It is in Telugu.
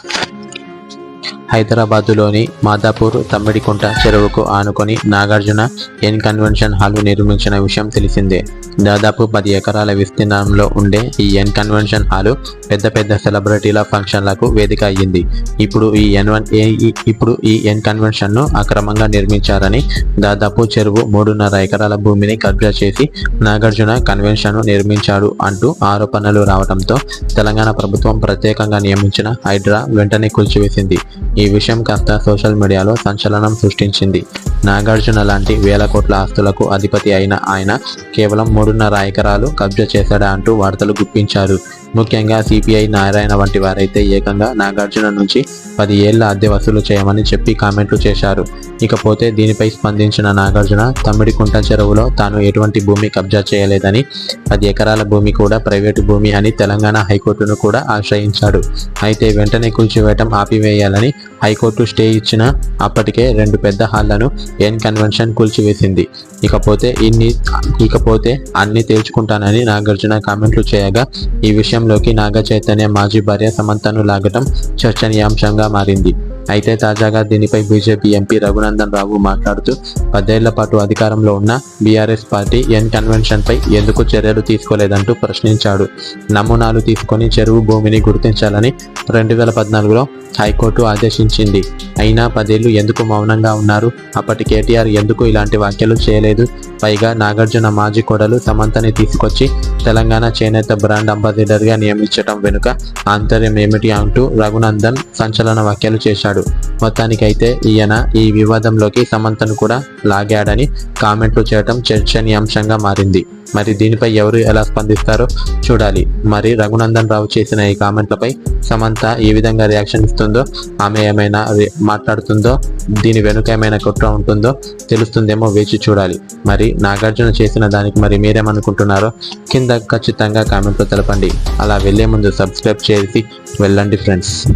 Thank you. హైదరాబాదులోని మాదాపూర్ తమ్మిడికుంట చెరువుకు ఆనుకొని నాగార్జున ఎన్ కన్వెన్షన్ హాల్ నిర్మించిన విషయం తెలిసిందే. దాదాపు పది ఎకరాల విస్తీర్ణంలో ఉండే ఈ ఎన్ కన్వెన్షన్ హాలు పెద్ద పెద్ద సెలబ్రిటీల ఫంక్షన్లకు వేదిక అయ్యింది. ఇప్పుడు ఈ ఎన్ వన్ ఇప్పుడు ఈ ఎన్ కన్వెన్షన్ను అక్రమంగా నిర్మించారని దాదాపు చెరువు మూడున్నర ఎకరాల భూమిని కబ్జా చేసి నాగార్జున కన్వెన్షన్ను నిర్మించాడు అంటూ ఆరోపణలు రావడంతో తెలంగాణ ప్రభుత్వం ప్రత్యేకంగా నియమించిన హైడ్రా వెంటనే కూల్చివేసింది. ఈ విషయం కాస్త సోషల్ మీడియాలో సంచలనం సృష్టించింది. నాగార్జున లాంటి వేల కోట్ల ఆస్తులకు అధిపతి అయిన ఆయన కేవలం మూడున్నర ఎకరాలు కబ్జా చేశాడా అంటూ వార్తలు గుప్పించారు. ముఖ్యంగా సిపిఐ నారాయణ వంటి వారైతే ఏకంగా నాగార్జున నుంచి పది ఏళ్ళ అద్దె వసూలు చేయమని చెప్పి కామెంట్లు చేశారు. ఇకపోతే దీనిపై స్పందించిన నాగార్జున తమ్మిడికుంట చెరువులో తాను ఎటువంటి భూమి కబ్జా చేయలేదని పది ఎకరాల భూమి కూడా ప్రైవేటు భూమి అని తెలంగాణ హైకోర్టును కూడా ఆశ్రయించాడు. అయితే వెంటనే కూల్చివేయటం ఆపివేయాలని హైకోర్టు స్టే ఇచ్చిన అప్పటికే రెండు పెద్ద హాళ్ళను ఎన్ కన్వెన్షన్ కూల్చివేసింది. ఇకపోతే ఇన్ని ఇకపోతే అన్ని తేల్చుకుంటానని నాగార్జున కామెంట్లు చేయగా ఈ విషయంలోకి నాగ చైతన్య మాజీ భార్య సమంతను లాగటం చర్చనీయాంశంగా మారింది. అయితే తాజాగా దీనిపై బీజేపీ ఎంపీ రఘునందన్ రావు మాట్లాడుతూ పదేళ్ళ పాటు అధికారంలో ఉన్న బీఆర్ఎస్ పార్టీ ఎన్ కన్వెన్షన్పై ఎందుకు చర్యలు తీసుకోలేదంటూ ప్రశ్నించాడు. నమూనాలు తీసుకొని చెరువు భూమిని గుర్తించాలని రెండు వేల పద్నాలుగులో హైకోర్టు ఆదేశించింది. అయినా పదేళ్ళు ఎందుకు మౌనంగా ఉన్నారు? అప్పటి కేటీఆర్ ఎందుకు ఇలాంటి వ్యాఖ్యలు చేయలేదు? పైగా నాగార్జున మాజీ కొడలు సమంతని తీసుకొచ్చి తెలంగాణ చేనేత బ్రాండ్ అంబాసిడర్గా నియమించడం వెనుక ఆంతర్యం ఏమిటి అంటూ రఘునందన్ సంచలన వ్యాఖ్యలు చేశాడు. మొత్తానికైతే ఈయన ఈ వివాదంలోకి సమంతను కూడా లాగాడని కామెంట్లు చేయడం చర్చనీయాంశంగా మారింది. మరి దీనిపై ఎవరు ఎలా స్పందిస్తారో చూడాలి. మరి రఘునందన్ రావు చేసిన ఈ కామెంట్లపై సమంత ఏ విధంగా రియాక్షన్ ఇస్తుందో ఆమె ఏమైనా మాట్లాడుతుందో దీని వెనుక ఏమైనా కుట్ర ఉంటుందో తెలుస్తుందేమో వేచి చూడాలి. మరి నాగార్జున చేసిన దానికి మరి మీరేమనుకుంటున్నారో కింద ఖచ్చితంగా కామెంట్లో తెలపండి. అలా వెళ్ళే ముందు సబ్స్క్రైబ్ చేసి వెళ్ళండి ఫ్రెండ్స్.